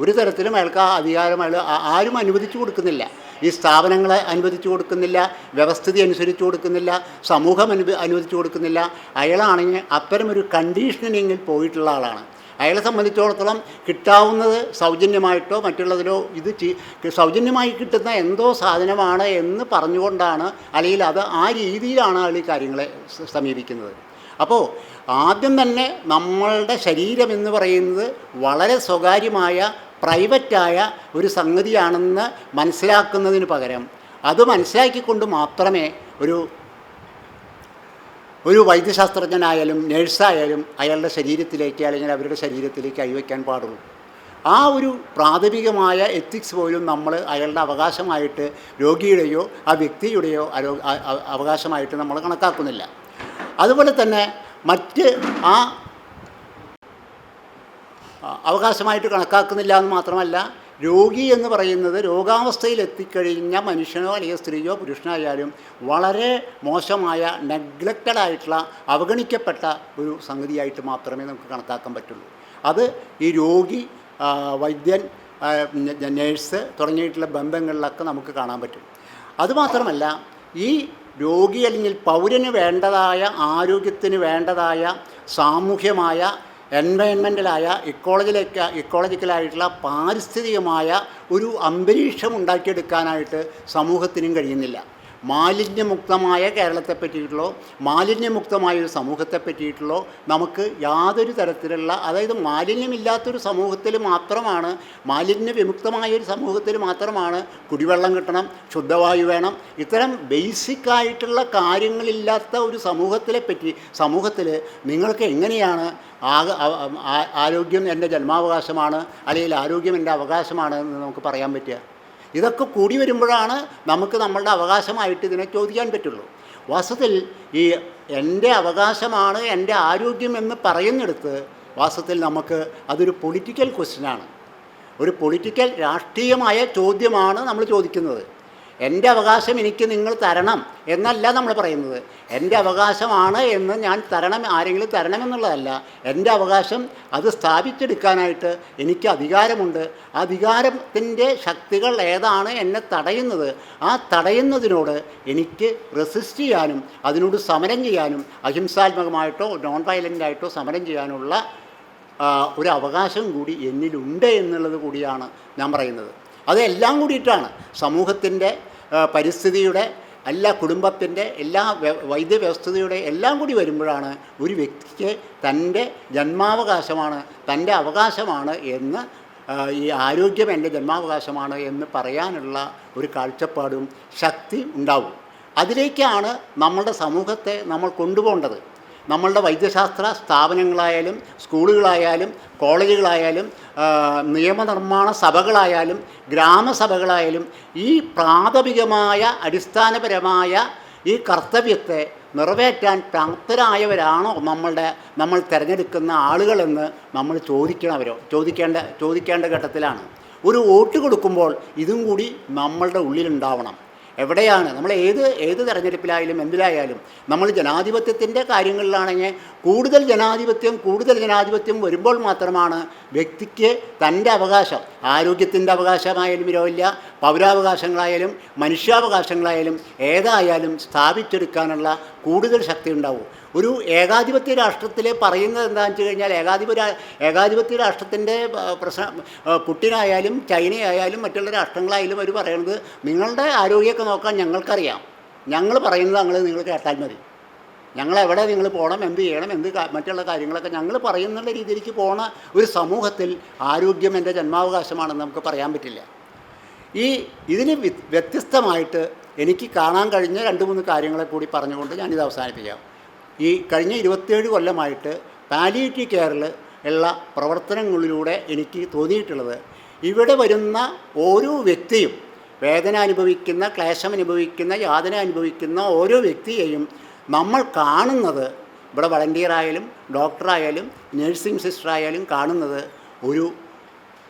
ഒരു തരത്തിലും അയാൾക്ക് ആ അധികാരം അയാൾ ആരും അനുവദിച്ചു കൊടുക്കുന്നില്ല. ഈ സ്ഥാപനങ്ങളെ അനുവദിച്ചു കൊടുക്കുന്നില്ല വ്യവസ്ഥിതി അനുസരിച്ച് കൊടുക്കുന്നില്ല സമൂഹം അനു അനുവദിച്ചു കൊടുക്കുന്നില്ല. അയാളാണെങ്കിൽ അത്തരമൊരു കണ്ടീഷനിങ്ങിൽ പോയിട്ടുള്ള ആളാണ്. അയാളെ സംബന്ധിച്ചിടത്തോളം കിട്ടാവുന്നത് സൗജന്യമായിട്ടോ മറ്റുള്ളതിലോ ഇത് സൗജന്യമായി കിട്ടുന്ന എന്തോ സാധനമാണ് എന്ന് പറഞ്ഞുകൊണ്ടാണ് അല്ലെങ്കിൽ അത് ആ രീതിയിലാണ് അയാൾ ഈ കാര്യങ്ങളെ സമീപിക്കുന്നത്. അപ്പോൾ ആദ്യം തന്നെ നമ്മളുടെ ശരീരം എന്ന് പറയുന്നത് വളരെ സ്വകാര്യമായ പ്രൈവറ്റായ ഒരു സംഗതിയാണെന്ന് മനസ്സിലാക്കുന്നതിന് പകരം അത് മനസ്സിലാക്കിക്കൊണ്ട് മാത്രമേ ഒരു ഒരു വൈദ്യശാസ്ത്രജ്ഞനായാലും നേഴ്സായാലും അയാളുടെ ശരീരത്തിലേക്ക് അല്ലെങ്കിൽ അവരുടെ ശരീരത്തിലേക്ക് അഴിവെക്കാൻ പാടുള്ളൂ. ആ ഒരു പ്രാഥമികമായ എത്തിക്സ് പോലും നമ്മൾ അയാളുടെ അവകാശമായിട്ട് രോഗിയുടെയോ ആ വ്യക്തിയുടെയോ അവകാശമായിട്ട് നമ്മൾ കണക്കാക്കുന്നില്ല. അതുപോലെ തന്നെ മറ്റ് ആ, അവകാശമായിട്ട് കണക്കാക്കുന്നില്ല എന്ന് മാത്രമല്ല രോഗി എന്ന് പറയുന്നത് രോഗാവസ്ഥയിൽ എത്തിക്കഴിഞ്ഞ മനുഷ്യനോ അല്ലെങ്കിൽ സ്ത്രീയോ പുരുഷനായാലും വളരെ മോശമായ നെഗ്ലക്റ്റഡ് ആയിട്ടുള്ള അവഗണിക്കപ്പെട്ട ഒരു സംഗതിയായിട്ട് മാത്രമേ നമുക്ക് കണക്കാക്കാൻ പറ്റുള്ളൂ. അത് ഈ രോഗി വൈദ്യൻ നേഴ്സ് തുടങ്ങിയിട്ടുള്ള ബന്ധങ്ങളിലൊക്കെ നമുക്ക് കാണാൻ പറ്റും. അതുമാത്രമല്ല ഈ രോഗി അല്ലെങ്കിൽ പൗരന് വേണ്ടതായ ആരോഗ്യത്തിന് വേണ്ടതായ സാമൂഹ്യമായ എൻവയൺമെന്റലായ ഇക്കോളജിലേക്ക് ഇക്കോളജിക്കലായിട്ടുള്ള പാരിസ്ഥിതികമായ ഒരു അന്തരീക്ഷം ഉണ്ടാക്കിയെടുക്കാനായിട്ട് സമൂഹത്തിനും കഴിയുന്നില്ല. മാലിന്യമുക്തമായ കേരളത്തെ പറ്റിയിട്ടുള്ളോ മാലിന്യമുക്തമായ ഒരു സമൂഹത്തെ പറ്റിയിട്ടുള്ളോ നമുക്ക് യാതൊരു തരത്തിലുള്ള അതായത് മാലിന്യമില്ലാത്തൊരു സമൂഹത്തിൽ മാത്രമാണ് മാലിന്യ വിമുക്തമായ ഒരു സമൂഹത്തിൽ മാത്രമാണ് കുടിവെള്ളം കിട്ടണം ശുദ്ധവായു വേണം. ഇത്തരം ബേസിക് ആയിട്ടുള്ള കാര്യങ്ങളില്ലാത്ത ഒരു സമൂഹത്തിലെ പറ്റി സമൂഹത്തിൽ നിങ്ങൾക്ക് എങ്ങനെയാണ് ആരോഗ്യം എന്റെ ജന്മാവകാശമാണ് അല്ലെങ്കിൽ ആരോഗ്യം എന്റെ അവകാശമാണ് എന്ന് നമുക്ക് പറയാൻ പറ്റുക? ഇതൊക്കെ കൂടി വരുമ്പോഴാണ് നമുക്ക് നമ്മളുടെ അവകാശമായിട്ട് ഇതിനെ ചോദിക്കാൻ പറ്റുള്ളൂ. വാസ്തവത്തിൽ ഈ എന്റെ അവകാശമാണ് എന്റെ ആരോഗ്യം എന്ന് പറയുന്നിടത്ത് വാസ്തവത്തിൽ നമുക്ക് അതൊരു പൊളിറ്റിക്കൽ ക്വസ്റ്റ്യനാണ് ഒരു പൊളിറ്റിക്കൽ രാഷ്ട്രീയമായ ചോദ്യമാണ് നമ്മൾ ചോദിക്കുന്നത്. എന്റെ അവകാശം എനിക്ക് നിങ്ങൾ തരണം എന്നല്ല നമ്മൾ പറയുന്നത്. എന്റെ അവകാശമാണ് എന്ന് ഞാൻ തരണം ആരെങ്കിലും തരണമെന്നുള്ളതല്ല എന്റെ അവകാശം അത് സ്ഥാപിച്ചെടുക്കാനായിട്ട് എനിക്ക് അധികാരമുണ്ട്. അധികാരത്തിന്റെ ശക്തികൾ ഏതാണ് എന്നെ തടയുന്നത്? ആ തടയുന്നതിനോട് എനിക്ക് റെസിസ്റ്റ് ചെയ്യാനും അതിനോട് സമരം ചെയ്യാനും അഹിംസാത്മകമായിട്ടോ നോൺ വയലന്റായിട്ടോ സമരം ചെയ്യാനുള്ള ഒരു അവകാശം കൂടി എന്നിലുണ്ട് എന്നുള്ളത് കൂടിയാണ് ഞാൻ പറയുന്നത്. അതെല്ലാം കൂടിയിട്ടാണ് സമൂഹത്തിന്റെ പരിസ്ഥിതിയുടെ എല്ലാ കുടുംബത്തിന്റെ എല്ലാ വൈദ്യ വ്യവസ്ഥതയുടെ എല്ലാം കൂടി വരുമ്പോഴാണ് ഒരു വ്യക്തിക്ക് തന്റെ ജന്മാവകാശമാണ് തന്റെ അവകാശമാണ് എന്ന് ഈ ആരോഗ്യം എന്റെ ജന്മാവകാശമാണ് എന്ന് പറയാനുള്ള ഒരു കാഴ്ചപ്പാടും ശക്തി ഉണ്ടാവും. അതിലേക്കാണ് നമ്മളുടെ സമൂഹത്തെ നമ്മൾ കൊണ്ടുപോകേണ്ടത്. നമ്മളുടെ വൈദ്യശാസ്ത്ര സ്ഥാപനങ്ങളായാലും സ്കൂളുകളായാലും കോളേജുകളായാലും നിയമനിർമ്മാണ സഭകളായാലും ഗ്രാമസഭകളായാലും ഈ പ്രാഥമികമായ അടിസ്ഥാനപരമായ ഈ കർത്തവ്യത്തെ നിറവേറ്റാൻ പ്രാപ്തരായവരാണോ നമ്മളുടെ നമ്മൾ തിരഞ്ഞെടുക്കുന്ന ആളുകളെന്ന് നമ്മൾ ചോദിക്കണവരോ ചോദിക്കേണ്ട ചോദിക്കേണ്ട ഘട്ടത്തിലാണ്. ഒരു വോട്ട് കൊടുക്കുമ്പോൾ ഇതും കൂടി നമ്മളുടെ ഉള്ളിലുണ്ടാവണം. എവിടെയാണ്? നമ്മൾ ഏത് ഏത് തെരഞ്ഞെടുപ്പിലായാലും എന്തിലായാലും നമ്മൾ ജനാധിപത്യത്തിന്റെ കാര്യങ്ങളിലാണെങ്കിൽ കൂടുതൽ ജനാധിപത്യം കൂടുതൽ ജനാധിപത്യം വരുമ്പോൾ മാത്രമാണ് വ്യക്തിക്ക് തന്റെ അവകാശം. ആരോഗ്യത്തിന്റെ അവകാശമായാലും വിരോധമില്ല പൗരാവകാശങ്ങളായാലും മനുഷ്യാവകാശങ്ങളായാലും ഏതായാലും സ്ഥാപിച്ചെടുക്കാനുള്ള കൂടുതൽ ശക്തി ഉണ്ടാവും. ഒരു ഏകാധിപത്യ രാഷ്ട്രത്തിൽ പറയുന്നത് എന്താണെന്ന് വെച്ച് കഴിഞ്ഞാൽ ഏകാധിപ രാ- ഏകാധിപത്യ രാഷ്ട്രത്തിന്റെ പ്രശ്നം പുട്ടിനായാലും ചൈനയായാലും മറ്റുള്ള രാഷ്ട്രങ്ങളായാലും അവർ പറയുന്നത് നിങ്ങളുടെ ആരോഗ്യമൊക്കെ നോക്കാൻ ഞങ്ങൾക്കറിയാം. ഞങ്ങൾ പറയുന്നത് ഞങ്ങൾ നിങ്ങൾ കേട്ടാൽ മതി. ഞങ്ങൾ എവിടെ നിങ്ങൾ പോകണം എന്ത് ചെയ്യണം എന്ത് മറ്റുള്ള കാര്യങ്ങളൊക്കെ ഞങ്ങൾ പറയുന്നുള്ള രീതിയിലേക്ക് പോണ ഒരു സമൂഹത്തിൽ ആരോഗ്യം എന്റെ ജന്മാവകാശമാണെന്ന് നമുക്ക് പറയാൻ പറ്റില്ല. ഈ ഇതിന് വ്യ- വ്യത്യസ്തമായിട്ട് എനിക്ക് കാണാൻ കഴിഞ്ഞ രണ്ട് മൂന്ന് കാര്യങ്ങളെ കൂടി പറഞ്ഞുകൊണ്ട് ഞാനിത് അവസാനിപ്പിക്കാം. ഈ കഴിഞ്ഞ ഇരുപത്തേഴ് കൊല്ലമായിട്ട് പാലിയേറ്റീവ് കെയറിൽ ഉള്ള പ്രവർത്തനങ്ങളിലൂടെ എനിക്ക് തോന്നിയിട്ടുള്ളത് ഇവിടെ വരുന്ന ഓരോ വ്യക്തിയും വേദന അനുഭവിക്കുന്ന ക്ലേശം അനുഭവിക്കുന്ന യാതന അനുഭവിക്കുന്ന ഓരോ വ്യക്തിയെയും നമ്മൾ കാണുന്നത് ഇവിടെ വളണ്ടിയറായാലും ഡോക്ടറായാലും നഴ്സിംഗ് സിസ്റ്ററായാലും കാണുന്നത് ഒരു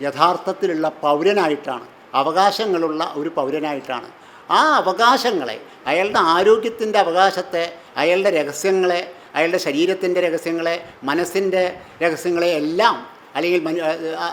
യഥാർത്ഥത്തിലുള്ള പൗരനായിട്ടാണ്. അവകാശങ്ങളുള്ള ഒരു പൗരനായിട്ടാണ്. ആ അവകാശങ്ങളെ അയാളുടെ ആരോഗ്യത്തിന്റെ അവകാശത്തെ അയാളുടെ രഹസ്യങ്ങളെ അയാളുടെ ശരീരത്തിന്റെ രഹസ്യങ്ങളെ മനസ്സിന്റെ രഹസ്യങ്ങളെ എല്ലാം അല്ലെങ്കിൽ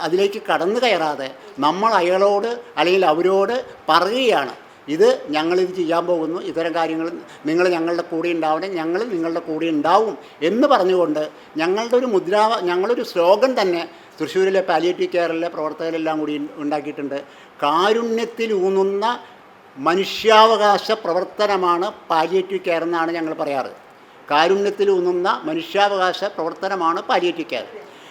അതിലേക്ക് കടന്നു കയറാതെ നമ്മൾ അയാളോട് അല്ലെങ്കിൽ അവരോട് പറയുകയാണ്. ഇത് ഞങ്ങളിത് ചെയ്യാൻ പോകുന്നു ഇത്തരം കാര്യങ്ങൾ നിങ്ങൾ ഞങ്ങളുടെ കൂടെ ഉണ്ടാവണം ഞങ്ങൾ നിങ്ങളുടെ കൂടെ ഉണ്ടാവും എന്ന് പറഞ്ഞുകൊണ്ട് ഞങ്ങളുടെ ഒരു മുദ്രാ ഞങ്ങളൊരു സ്ലോഗൻ തന്നെ തൃശ്ശൂരിലെ പാലിയേറ്റീവ് കെയറിലെ പ്രവർത്തകരെല്ലാം കൂടി ഉണ്ടാക്കിയിട്ടുണ്ട്. കാരുണ്യത്തിലൂന്നുന്ന മനുഷ്യാവകാശ പ്രവർത്തനമാണ് പാലിയേറ്റീവ് കെയർ എന്നാണ് ഞങ്ങൾ പറയാറ്. കാരുണ്യത്തിലൂന്നുന്ന മനുഷ്യാവകാശ പ്രവർത്തനമാണ് പാലിയേറ്റീവ് കെയർ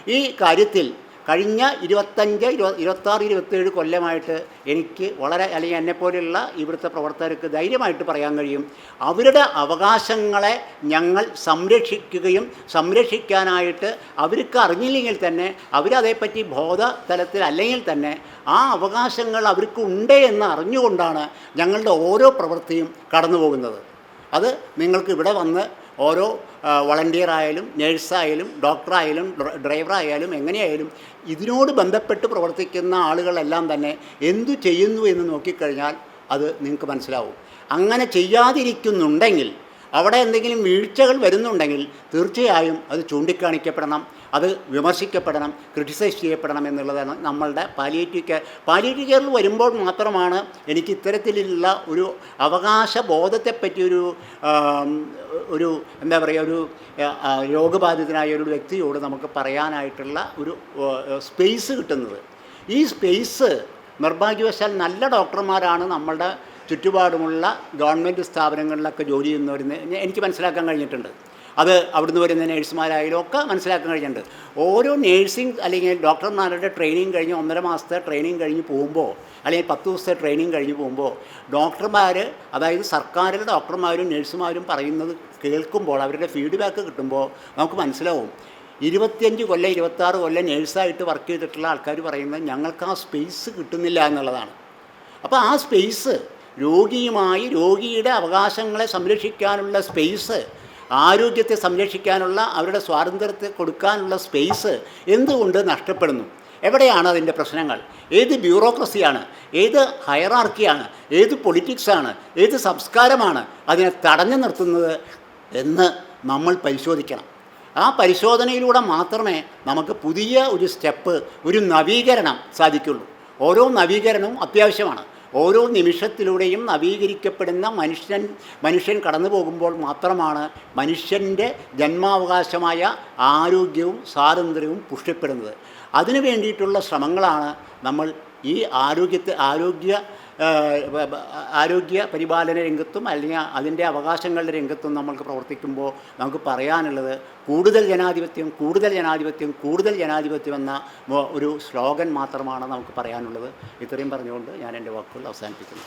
ഈ കാര്യത്തിൽ കഴിഞ്ഞ ഇരുപത്തഞ്ച് ഇരുപത് ഇരുപത്താറ് ഇരുപത്തേഴ് കൊല്ലമായിട്ട് എനിക്ക് വളരെ അല്ലെങ്കിൽ എന്നെപ്പോലെയുള്ള ഇവിടുത്തെ പ്രവർത്തകർക്ക് ധൈര്യമായിട്ട് പറയാൻ കഴിയും. അവരുടെ അവകാശങ്ങളെ ഞങ്ങൾ സംരക്ഷിക്കുകയും സംരക്ഷിക്കാനായിട്ട് അവർക്ക് അറിഞ്ഞില്ലെങ്കിൽ തന്നെ അവരതേപ്പറ്റി ബോധതലത്തിൽ അല്ലെങ്കിൽ തന്നെ ആ അവകാശങ്ങൾ അവർക്ക് ഉണ്ട് എന്ന് അറിഞ്ഞുകൊണ്ടാണ് ഞങ്ങളുടെ ഓരോ പ്രവൃത്തിയും കടന്നു പോകുന്നത് അത് നിങ്ങൾക്ക് ഇവിടെ വന്ന് ഓരോ വളണ്ടിയറായാലും നേഴ്സായാലും ഡോക്ടറായാലും ഡ്ര- ഡ്രൈവറായാലും എങ്ങനെയായാലും ഇതിനോട് ബന്ധപ്പെട്ട് പ്രവർത്തിക്കുന്ന ആളുകളെല്ലാം തന്നെ എന്തു ചെയ്യുന്നു എന്ന് നോക്കിക്കഴിഞ്ഞാൽ അത് നിങ്ങൾക്ക് മനസ്സിലാവും. അങ്ങനെ ചെയ്യാതിരിക്കുന്നുണ്ടെങ്കിൽ അവിടെ എന്തെങ്കിലും വീഴ്ചകൾ വരുന്നുണ്ടെങ്കിൽ തീർച്ചയായും അത് ചൂണ്ടിക്കാണിക്കപ്പെടണം. അത് വിമർശിക്കപ്പെടണം ക്രിട്ടിസൈസ് ചെയ്യപ്പെടണം എന്നുള്ളതാണ് നമ്മളുടെ പാലിയേറ്റീവ് കെയർ പാലിയേറ്റീവ് കെയറിൽ വരുമ്പോൾ മാത്രമാണ് എനിക്ക് ഇത്തരത്തിലുള്ള ഒരു അവകാശ ബോധത്തെപ്പറ്റിയൊരു ഒരു എന്താ പറയുക ഒരു രോഗബാധിതനായ ഒരു വ്യക്തിയോട് നമുക്ക് പറയാനായിട്ടുള്ള ഒരു സ്പേസ് കിട്ടുന്നത്. ഈ സ്പേസ് നിർഭാഗ്യവശാൽ നല്ല ഡോക്ടർമാരാണ് നമ്മളുടെ ചുറ്റുപാടുമുള്ള ഗവൺമെന്റ് സ്ഥാപനങ്ങളിലൊക്കെ ജോലി ചെയ്യുന്നവരെന്ന് എനിക്ക് മനസ്സിലാക്കാൻ കഴിഞ്ഞിട്ടുണ്ട്. അത് അവിടുന്ന് വരുന്ന നേഴ്സുമാരായാലും ഒക്കെ മനസ്സിലാക്കാൻ കഴിഞ്ഞിട്ടുണ്ട് ഓരോ നേഴ്സിംഗ് അല്ലെങ്കിൽ ഡോക്ടർമാരുടെ ട്രെയിനിങ് കഴിഞ്ഞ് ഒന്നര മാസത്തെ ട്രെയിനിങ് കഴിഞ്ഞ് പോകുമ്പോൾ അല്ലെങ്കിൽ പത്ത് ദിവസത്തെ ട്രെയിനിങ് കഴിഞ്ഞ് പോകുമ്പോൾ ഡോക്ടർമാർ അതായത് സർക്കാരിലെ ഡോക്ടർമാരും നേഴ്സുമാരും പറയുന്നത് കേൾക്കുമ്പോൾ അവരുടെ ഫീഡ്ബാക്ക് കിട്ടുമ്പോൾ നമുക്ക് മനസ്സിലാവും. ഇരുപത്തിയഞ്ച് കൊല്ലം ഇരുപത്താറ് കൊല്ലം നേഴ്സായിട്ട് വർക്ക് ചെയ്തിട്ടുള്ള ആൾക്കാർ പറയുന്നത് ഞങ്ങൾക്ക് ആ സ്പേസ് കിട്ടുന്നില്ല എന്നുള്ളതാണ്. അപ്പോൾ ആ സ്പേസ് രോഗിയുമായി രോഗിയുടെ അവകാശങ്ങളെ സംരക്ഷിക്കാനുള്ള സ്പേസ് ആരോഗ്യത്തെ സംരക്ഷിക്കാനുള്ള അവരുടെ സ്വാതന്ത്ര്യത്തെ കൊടുക്കാനുള്ള സ്പേസ് എന്തുകൊണ്ട് നഷ്ടപ്പെടുന്നു? എവിടെയാണ് അതിന്റെ പ്രശ്നങ്ങൾ? ഏത് ബ്യൂറോക്രസിയാണ് ഏത് ഹയറാർക്കിയാണ് ഏത് പൊളിറ്റിക്സാണ് ഏത് സംസ്കാരമാണ് അതിനെ തടഞ്ഞു നിർത്തുന്നത് എന്ന് നമ്മൾ പരിശോധിക്കണം. ആ പരിശോധനയിലൂടെ മാത്രമേ നമുക്ക് പുതിയ ഒരു സ്റ്റെപ്പ് ഒരു നവീകരണം സാധിക്കുള്ളൂ. ഓരോ നവീകരണവും അത്യാവശ്യമാണ്. ഓരോ നിമിഷത്തിലൂടെയും നവീകരിക്കപ്പെടുന്ന മനുഷ്യൻ മനുഷ്യൻ കടന്നു പോകുമ്പോൾ മാത്രമാണ് മനുഷ്യന്റെ ജന്മാവകാശമായ ആരോഗ്യവും സ്വാതന്ത്ര്യവും പുഷ്ടിപ്പെടുന്നത്. അതിനു വേണ്ടിയിട്ടുള്ള ശ്രമങ്ങളാണ് നമ്മൾ ഈ ആരോഗ്യത്തെ ആരോഗ്യ ആരോഗ്യ പരിപാലന രംഗത്തും അല്ലെങ്കിൽ അതിന്റെ അവകാശങ്ങളുടെ രംഗത്തും നമ്മൾക്ക് പ്രവർത്തിക്കുമ്പോൾ നമുക്ക് പറയാനുള്ളത് കൂടുതൽ ജനാധിപത്യം കൂടുതൽ ജനാധിപത്യം കൂടുതൽ ജനാധിപത്യം എന്ന ഒരു സ്ലോഗൻ മാത്രമാണ് നമുക്ക് പറയാനുള്ളത്. ഇത്രയും പറഞ്ഞുകൊണ്ട് ഞാൻ എന്റെ വാക്കുകൾ അവസാനിപ്പിക്കുന്നു.